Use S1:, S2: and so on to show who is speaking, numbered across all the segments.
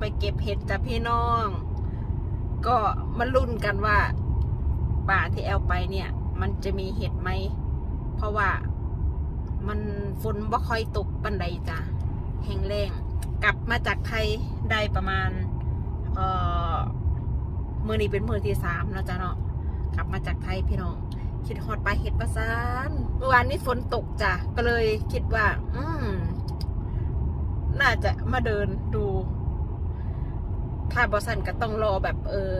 S1: ไปเก็บเห็ดจ้ะพี่น้อง ก็มาลุ้นกันว่า ป่าที่แอลไปเนี่ย มันจะมีเห็ดไหม เพราะว่ามันฝนบ่ค่อยตกปันใดจ้ะแห้งแล้งกลับมาจากไทยได้ประมาณ เอ่อมือนี้เป็นมื่อที่สามแล้วจ้ะเนาะกลับมาจากไทยพี่น้อง คิดฮอดปลาเห็ดประสานเมื่อวานนี้ฝนตกจ้ะก็เลยคิดว่า อืมน่าจะมาเดินดู ถ้าบอสันก็ต้องรอแบบเออ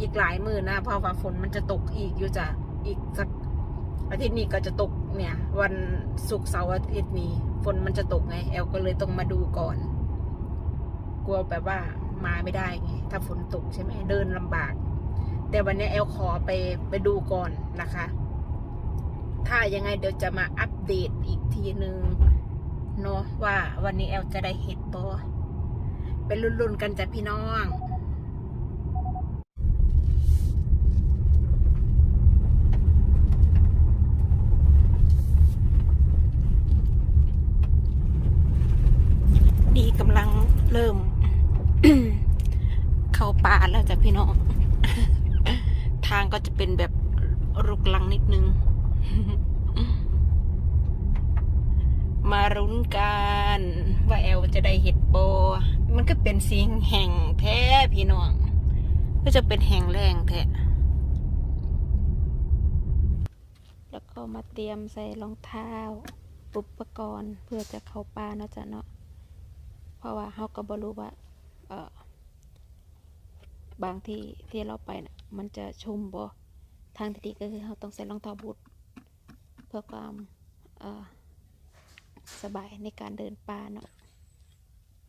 S1: อีกหลายมือนะ เพราะว่าฝนมันจะตกอีกอยู่จ้ะอีกสักอาทิตย์นี้ก็จะตกเนี่ย วันศุกร์เสาร์อาทิตย์นี้ ฝนมันจะตกไง แอลก็เลยต้องมาดูก่อน กลัวแบบว่ามาไม่ได้ไงถ้าฝนตกใช่ไหมเดินลำบาก แต่วันนี้แอลขอไปไปดูก่อนนะคะ ถ้ายังไงเดี๋ยวจะมาอัปเดตอีกทีนึงเนาะว่าวันนี้แอลจะได้เห็ดบอ เป็นรุ่นๆกันจ้ะพี่น้องดีกำลังเริ่ม เข้าป่าแล้วจ้ะพี่น้อง ทางก็จะเป็นแบบรุกลังนิดนึง มารุ้นกัน ว่าแอลจะได้เห็ดโบ มันก็เป็นสิ่งแห่งแท้พี่น้อง ก็จะเป็นแห่งแรงแท้แล้วก็มาเตรียมใส่รองเท้า อุปกรณ์เพื่อจะเข้าป่าเนาะจ้ะเนาะเพราะว่าเขาก็บรู้ว่าเออบางที่ที่เราไปนะ่ะมันจะชุ่มบ่ทางที่ดีก็คือเราต้องใส่รองเท้าบูทเพื่อความเออสบายในการเดินป่าเนาะ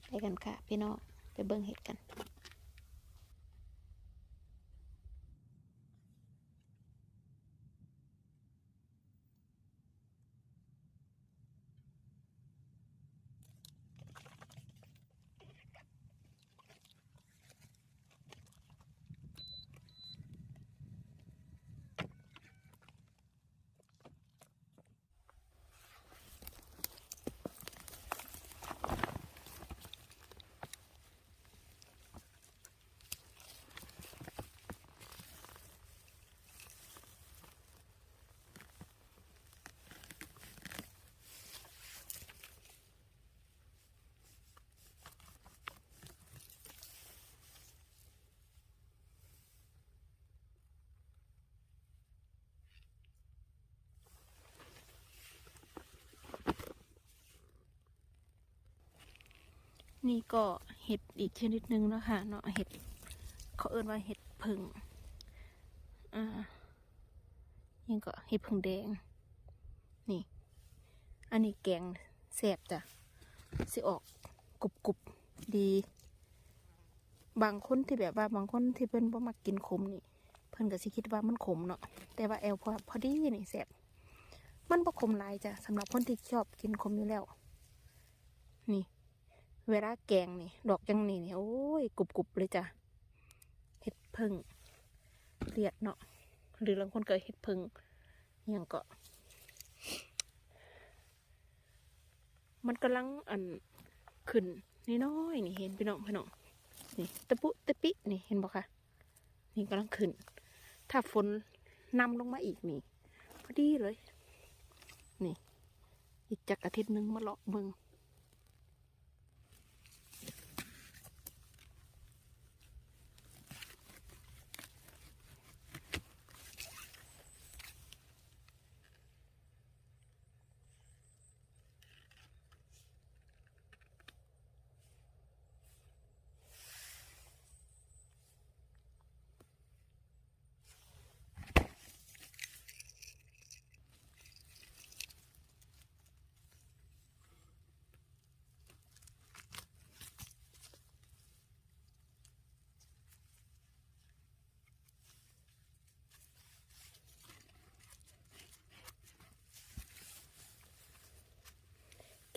S1: ไปกันค่ะ พี่น้องไปเบิ่งเห็ดกัน นี่ก็เห็ดอีกชนิดหนึ่งนะคะเนาะเห็ดเขาเอิ้นว่าเห็ดผึ่งอ่ายังก็เห็ดผึ่งแดง นี่ อันนี้แกงแซ่บจ้ะสิออกกรุบกรุบดี บางคนที่แบบว่าบางคนที่เพิ่นบ่มักกินขมนี่ เพิ่นก็สิคิดว่ามันขมเนาะแต่ว่าแอลพอพอดีนี่แซ่บมันบ่ขมหลายจ้ะสำหรับคนที่ชอบกินขมอยู่แล้ว เวลาแกงนี่ ดอกจังนี่นี่โอ้ยกรุบกรุบเลยจ้ะเห็ดพึ่งเลียดเนาะหรือบางคนเก็เห็ดพึ่งอย่างก็ มันกำลังอันขึ้นนี่น้อยนี่เห็นพี่น้องพี่น้องนี่ตะปุตะปินี่เห็นบอกคะนี่กำลังขึ้น ถ้าฝนนำลงมาอีกนี่พอดีเลย นี่ อีกจากอาทิตย์หนึงมาเลาะเบิง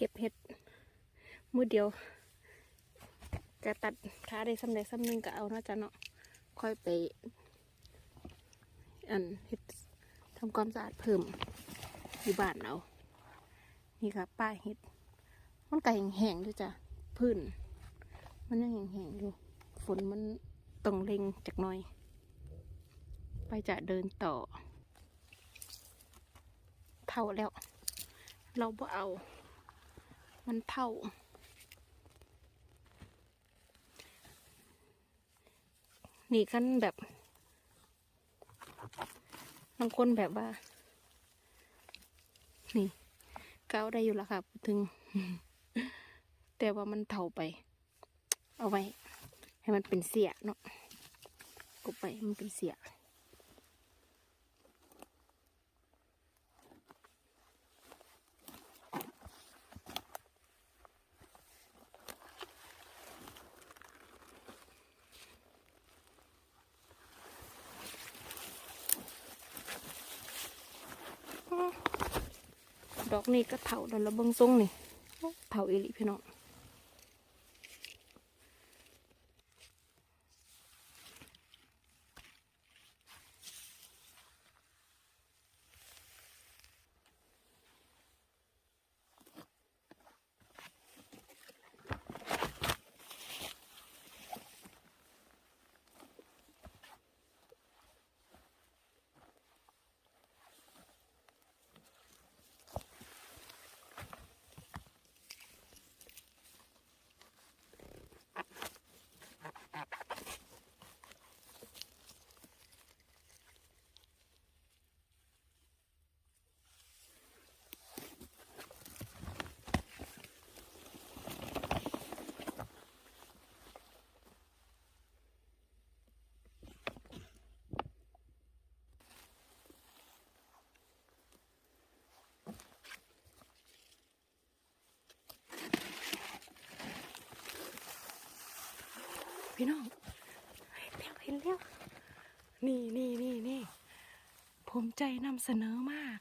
S1: ก็บเห็ดมือเดียวจะตัดขาได้สำเร็จสำนึงก็เอาเนาะจ้ะเนาะค่อยไป อันเห็ดทำความสะอาดเพิ่มอยู่บ้านเอานี่ค่ะป้าเห็ดมันก็แห้งๆอยู่จ้ะพื้น มันยังแห้งๆอยู่ ฝนมันต้องเล็งจากน่อย ไปจะเดินต่อ เท่าแล้ว เราบ่เอา มันเท่านี่กันแบบบางคนแบบว่า นี่ก้าวได้อยู่แล้วค่ะถึง แต่ว่ามันเท่าไป เอาไว้ ให้มันเป็นเสียเนาะกบไปมันเป็นเสีย ด อกนี่ก็เผาแล้วละเบิงทรงนี่เผาเอีหลิพี่น้อง พี่น้องเห็นแล้วเห็นแล้วนี่นี่นี่นี่ภูมิใจนำเสนอมาก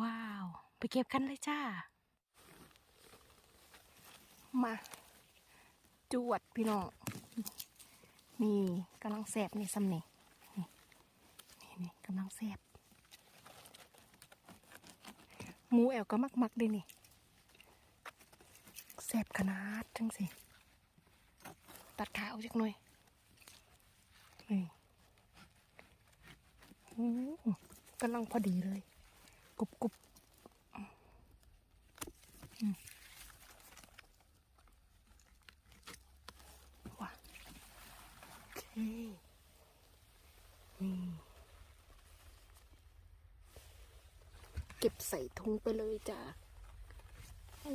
S1: ว้าว ไปเก็บกันเลยจ้า มา จวดพี่น้องนี่กำลังแสบนี่ซ้ำนี่นี่นี่นี่กำลังแสบหมูแอวก็มักมักๆเด้นี่แสบขนาดจังสิ ตัดขาออกจากหน่อยนี่โอ้กำลังพอดีเลย กรุบกรุบว้าโอเคนี่เก็บใส่ถุงไปเลยจ้ะโอ้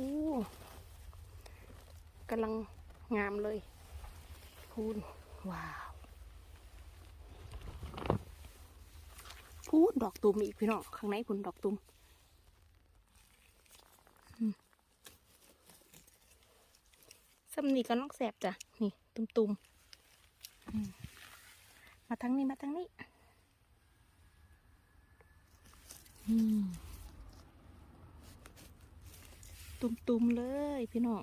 S1: กำลังงามเลย พูนว้าวพูนดอกตุ่มอีกพี่น้องข้างในพูนดอกตุ่มอืมซ้ำนีก็นอกแสบจ้ะนี่ ตุ่มตุ่มๆมาทางนี้มาทางนี้ตุ่มตุ่มๆเลยพี่น้อง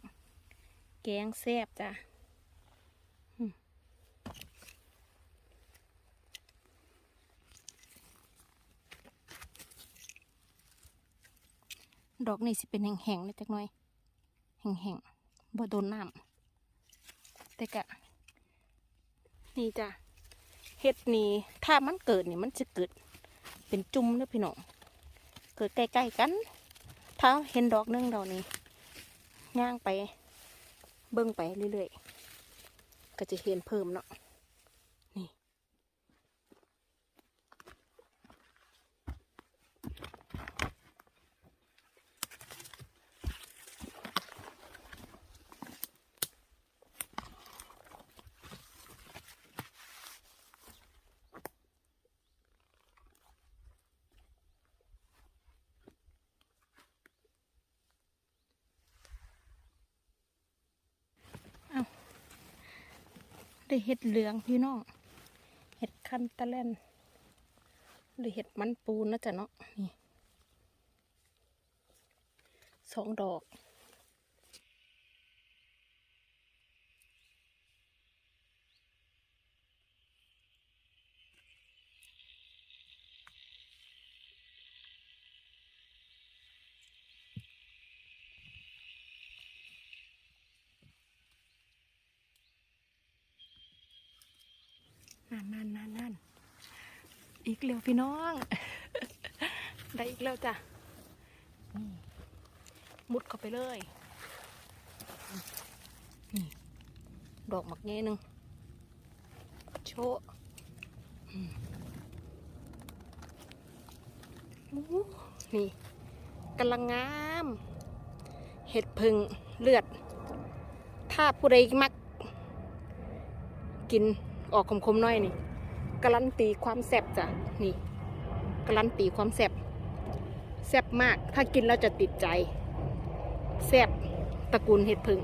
S1: แกงแซบจ้ะ ดอกนี่สิเป็นแห้งๆเลยจักหน่อยแห้งๆบ่โดนน้ำแต่กะนี่จ้ะเห็ดนี่ถ้ามันเกิดนี่มันจะเกิด เป็นจุ่มเด้อพี่น้องเกิดใกล้ๆกัน ถ้าเห็นดอกนึงดอกนี้ย่างไป เบิ่งไปเรื่อยๆก็จะเห็นเพิ่มเนาะ ได้เห็ดเหลืองพี่น้องเห็ดคันตะเลนหรือเห็ดมันปูนนะจ๊ะเนาะนี่สองดอก นั่นนั่นนั่นอีกเร็วพี่น้อง ได้อีกแล้วจ้ะนี่มุดเข้าไปเลยนี่ดอกหมักเงี้ยหนึ่งโชะนี่กำลังงาม เห็ดพึ่งเลือด ถ้าผู้ใดมัก กินออกคมๆน้อยนี่ การันตีความแซ่บจ้ะนี่การันตีความแซ่บแซ่บมากถ้ากินแล้วจะติดใจแซ่บตระกูลเห็ดพึ่ง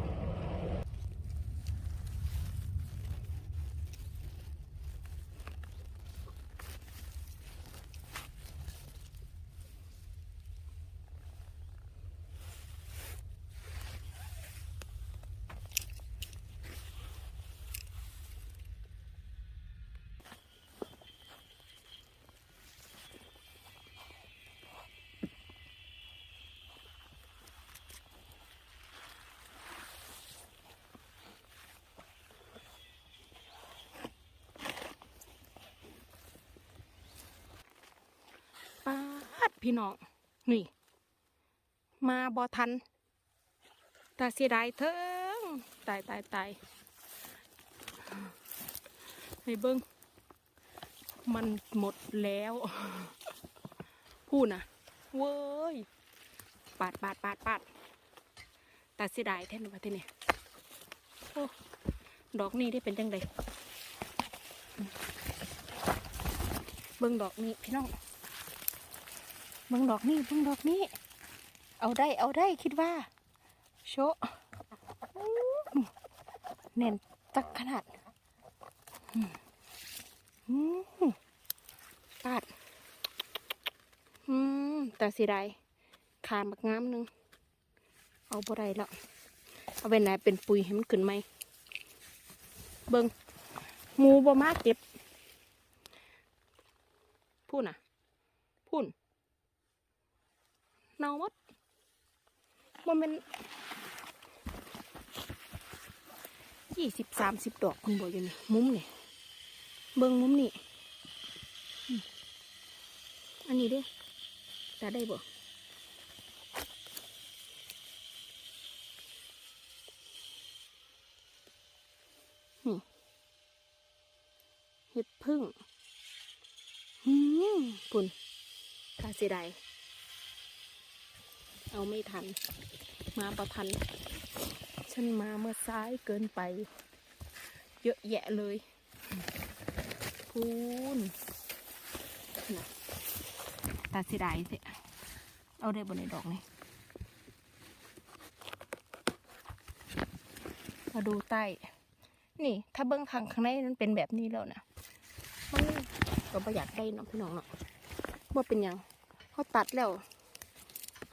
S1: ปาด พี่น้องนี่ มาบอทันแต่เสียดายเถิงตายตายตายให้เบิ้งมันหมดแล้วพูดนะเว้ยปาดปาดปาดปาดต่เสียดายแท้นะวะที่นี่โอ้ดอกนี้ได้เป็นจังไดเบิ้งดอกนี้พี่น้อง เบิ่งดอกนี่เบิ่งดอกนี่เอาได้เอาได้คิดว่า โชะอื้อแน่นจักขนาดอืมปาดอืมแต่สิไดขาบักงามหนึง เอาบ่ได้แล้วเอาไปไหนเป็นปุ๋ยให้มันขึ้นไหม เบิงหมูบ่มาเก็บ พูดน่ะ พูน เนาหมดมันเป็นยี่สิบสามสิบดอกคุณบอกอยู่นี่มุมนี่เบิ้งมุมนี่อันนี้ด้จะได้บ่นี่เห็ดพึ่งอืมปุ่นถ้าเสียดาย เอาไม่ทัน มาประทัน ฉันมาเมื่อซ้ายเกินไป เยอะแยะเลยพูนตาเสียดายสิเอาได้บนในดอกนี่มาดูใต้ นี่ ถ้าเบื้องทางข้างในนั้นเป็นแบบนี้แล้วนะมันก็ประหยัดได้เนาะพี่น้องเนาะว่าเป็นยังเขาตัดแล้ว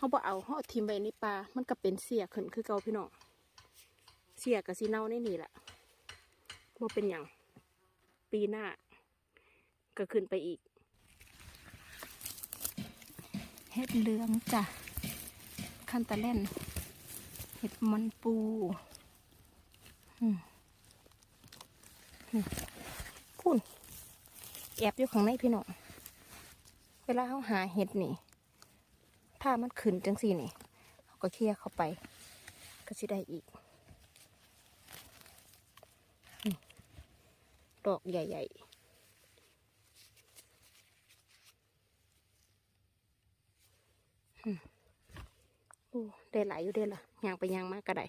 S1: เขาบอเอาเขาทิมไว้ในปลา มันก็เป็นเสียขึ้นคือเก่าพี่น้อง เสียกับสีเน่าในนี่แหละว่าเป็นอย่างปีหน้า ก็ขึ้นไปอีก เห็ดเหลืองจ้ะ คันตะเล่น เห็ดมันปูอืมอืมพุ่นแอบอยู่ข้างในพี่น้อง เวลาเขาหาเห็ดนี่ ถ้ามันขึ้นจังสี่นี่เขาก็เคลียเข้าไป ก็สิได้อีกดอกใหญ่ๆอืมโอ้ได้หลายอยู่เด้ล่ะยางไปยางมากก็ได้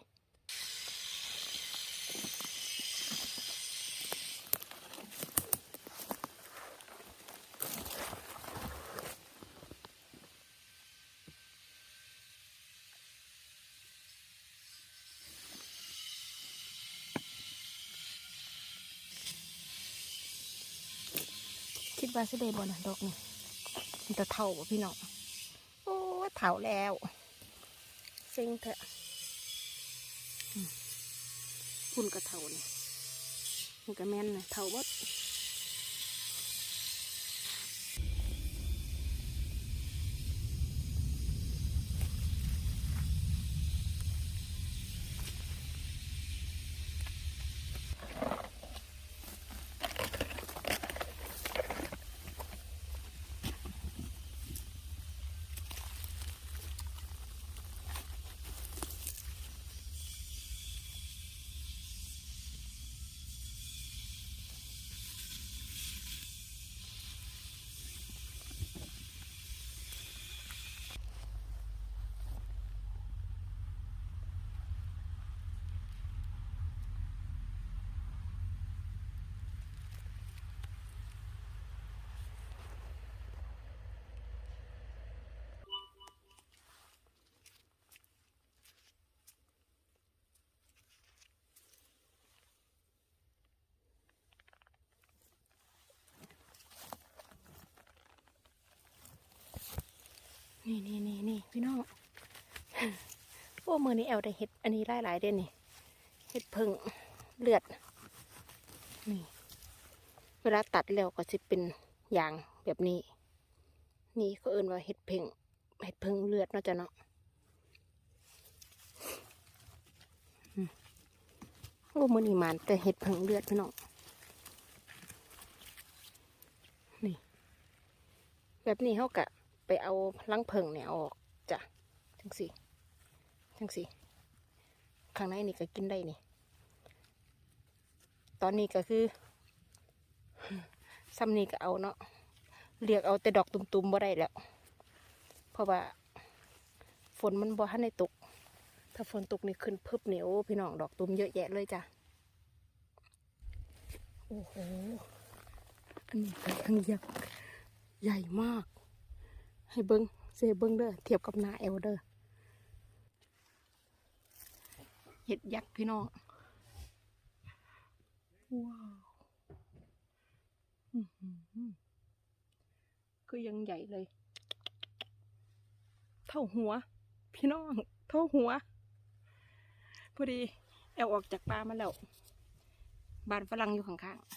S1: ว่าสิได้บ่นะดอกนี่มันจะเท่าบ่พี่น้องโอ้เท่าแล้วเซ็งเถอะคุณก็เท่านี่มันก็แม่นนะเท่าบด นี่นี่นี่นี่พี่น้องโอ้มือนี้แอลได้เห็ดอันนี้หลายหลายเด่นนี่เห็ดเพิงเลือด นี่ เวลาตัดแล้วก็จะเป็นอย่างแบบนี้ นี่เขาเอิ้นว่าเห็ดเพิงเห็ดเพิงเลือดเนาะจ๊ะเนาะโอ้มือนี้มันแต่เห็ดเพิงเลือดพี่น้องนี่ แบบนี้เขากะ ไปเอาลังเพิงเนี่ยออกจ้ะจังสิจังสิข้างในนี่ก็กินได้นี่ ตอนนี้ก็คือซ้ำนี่ก็เอาเนาะเรียกเอาแต่ดอกตุ่มๆบ่ได้แล้ว เพราะว่า ฝนมันบ่ทันได้ตก ถ้าฝนตกนี่ขึ้นเพึบเหนียวพี่น้องดอกตุ่มเยอะแยะเลยจ้ะ โอ้โห อันนี้ก็ยังยักษ์ใหญ่มาก ให้เบิ้งเซเบิ้งเด้อเทียบกับหนาเอลเด้อเห็ดยักษ์พี่น้องว้าวคือยังใหญ่เลย เท่าหัว พี่น้อง เท่าหัว พอดี แอลออกจากป่ามาแล้ว บานฝรั่งอยู่ข้างๆ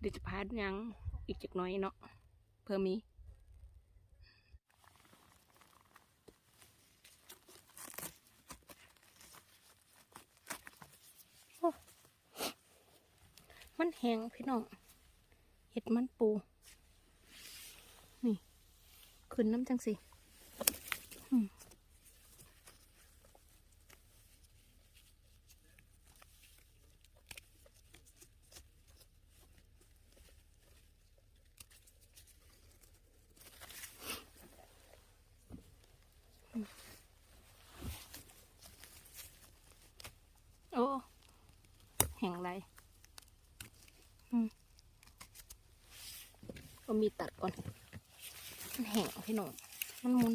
S1: เดี๋ยวจะพาดยังอีกจักหน้อยเนาะ พื่อมีโอ้มันแห้งพี่น้อง เห็ดมันปู นี่ ขึ้นน้ำจังสิอืมโอ้แห่งไรอืมก็มีตัดก่อน มันแห้งพี่น้องมันมุน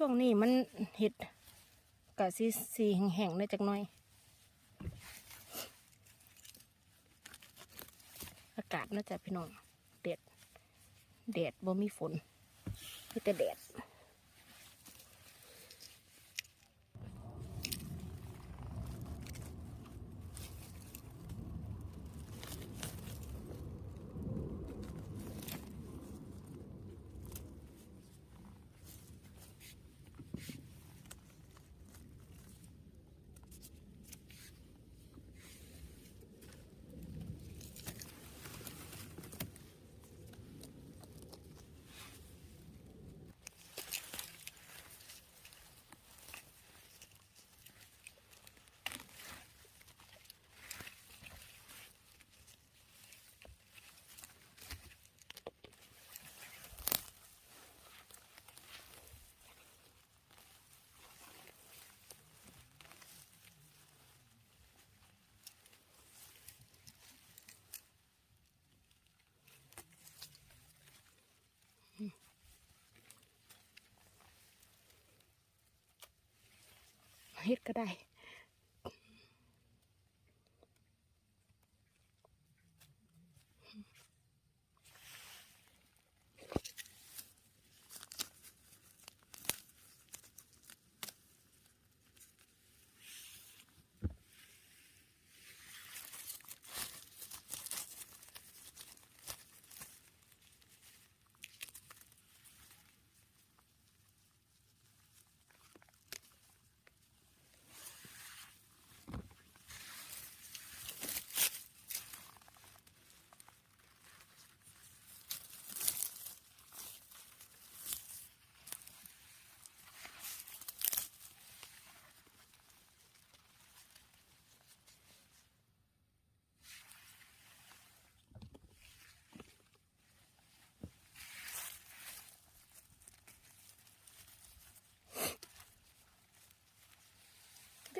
S1: ช่วงนี้มันเห็ดกะสีสีแห้งๆได้จักหน่อย อากาศน่าจะพี่น้องเด็ดเด็ดบ่มีฝนมีแต่เด็ด เฮ็ดก็ได้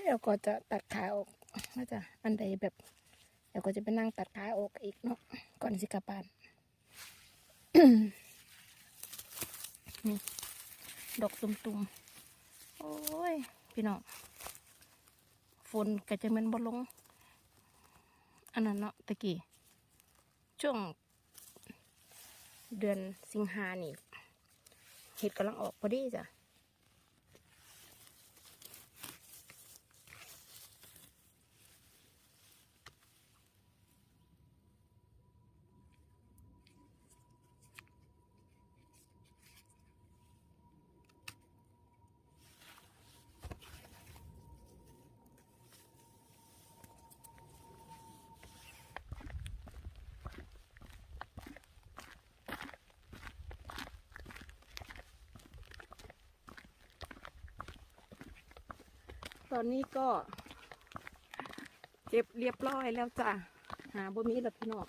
S1: เดี๋ยวก็จะตัดขาออกน่าจะอันใดแบบเดี๋ยวก็จะไปนั่งตัดขาออกอีกเนาะก่อนสิกลับบ้านนี่ดอกตุ่มๆ โอ้ย พี่น้อง ฝนก็จะมันบ่ลง อันนั้นเนาะตะกี้ ช่วง เดือนสิงหานี่ เห็ดกำลังออกพอดีจ้ะ อนนี้ก็เก็บเรียบร้อยแล้วจ้ะหาบ่มีแล้วพี่น้อง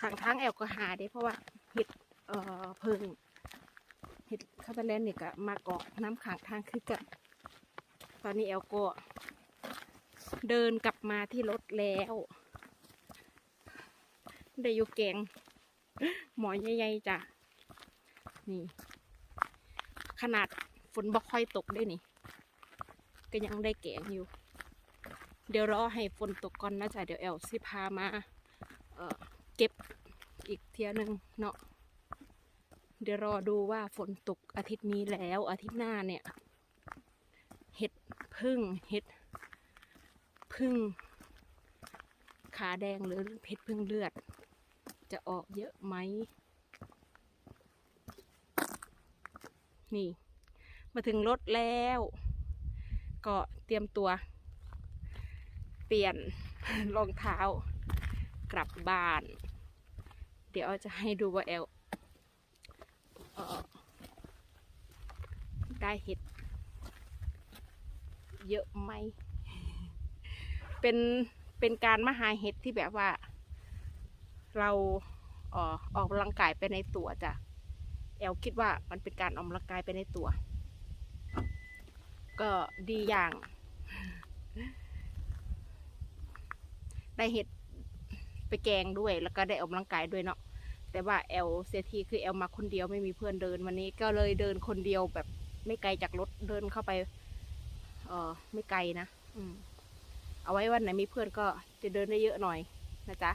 S1: ข้างทางแอลก็หาเด้เพราะว่าเห็ดเอ่อเพิงเห็ดคาตาแลนนี่ก็มาเกาะน้ำข้างทางคือกันตอนนี้แอลก็เดินกลับมาที่รถแล้วได้อยู่แกงหมอใหญ่ๆจ้ะนี่ ขนาดฝนบ่ค่อยตกได้นี่ ก็ยังได้แกงอยู่ เดี๋ยวรอให้ฝนตกก่อนนะจ๊ะเดี๋ยวแอลสิพามาเเก็บอีกเทียหนึงเนาะเดี๋ยวรอดูว่าฝนตกอาทิตย์นี้แล้วอาทิตย์หน้าเนี่ย เห็ดพึ่งเห็ดพึ่งขาแดงหรือเห็ดพึ่งเลือด จะออกเยอะไหมนี่ มาถึงรถแล้ว ก็เตรียมตัว เปลี่ยนรองเท้ากลับบ้าน เดี๋ยวจะให้ดูว่าแอลได้เห็ด เยอะไหม เป็น เป็นการมาหาเห็ดที่แบบว่า เราเอ่อออกกำลังกายไปในตัวจ้ะ แอลคิดว่ามันเป็นการออกกำลังกายไปในตัว ก็ดีอย่าง ได้เห็ดไปแกงด้วยแล้วก็ได้ออกกำลังกายด้วยเนาะแต่ว่าแอลเสียทีคือแอลมาคนเดียวไม่มีเพื่อนเดินวันนี้ก็เลยเดินคนเดียวแบบไม่ไกลจากรถเดินเข้าไป เออไม่ไกลนะอืม เอาไว้วันไหนมีเพื่อนก็จะเดินได้เยอะหน่อยนะจ๊ะ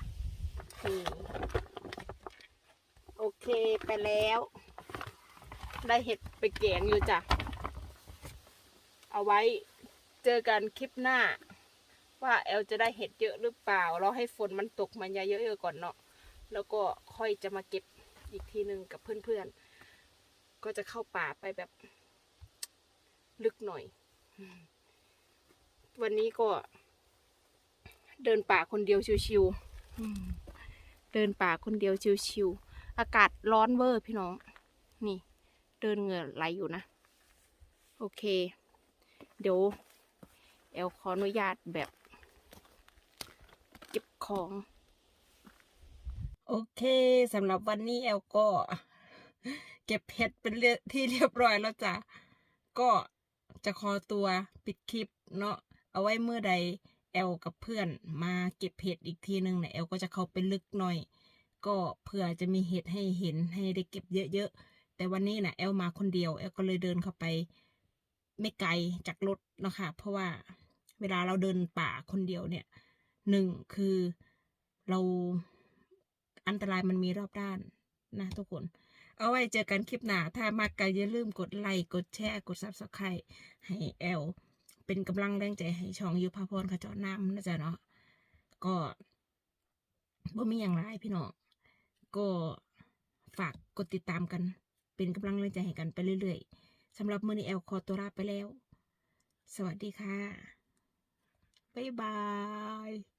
S1: โอเคไปแล้ว ได้เห็ดไปแกงอยู่จ้ะ เอาไว้เจอกันคลิปหน้า ว่าแอลจะได้เห็ดเยอะหรือเปล่า เราให้ฝนมันตกมันยาเยอะๆก่อนเนาะแล้วก็ค่อยจะมาเก็บอีกทีหนึ่งกับเพื่อนๆ ก็จะเข้าป่าไปแบบ ลึกหน่อย วันนี้ก็ เดินป่าคนเดียวชิวๆเดินป่าคนเดียวชิวๆอากาศร้อนเวอร์พี่น้อง นี่ เดินเหงื่อไหลอยู่นะ โอเค เดี๋ยวแอลขออนุญาตแบบเก็บของ โอเคสำหรับวันนี้แอลก็ เก็บเห็ดเป็นเรียที่เรียบร้อยแล้วจ้ะ ก็จะขอตัวปิดคลิปเนาะเอาไว้เมื่อใดแอลกับเพื่อนมาเก็บเห็ดอีกทีหนึ่งเนี่ยแอลก็จะเข้าไปลึกหน่อย ก็เผื่อจะมีเห็ดให้เห็นให้ได้เก็บเยอะๆแต่วันนี้นะแอลมาคนเดียวแอลก็เลยเดินเข้าไป ไม่ไกลจากรถเนาะคะเพราะว่าเวลาเราเดินป่าคนเดียวเนี่ยหนึ่งคือเราอันตรายมันมีรอบด้านนะทุกคน เอาไว้เจอกันคลิปหน้า ถ้ามากก็อย่าลืมกดไลค์ กดแชร์ กดซับสไครต์ให้แอล เป็นกำลังแรงใจให้ช่องยุพาพรขจรน้ำนะจ๊ะเนาะ ก็บ่มีอย่างไรพี่น้อง ก็ฝากกดติดตามกัน เป็นกำลังแรงใจให้กันไปเรื่อย ๆ สำหรับมือนีแอลคอตัวลาไปแล้ว สวัสดีค่ะ บ๊ายบาย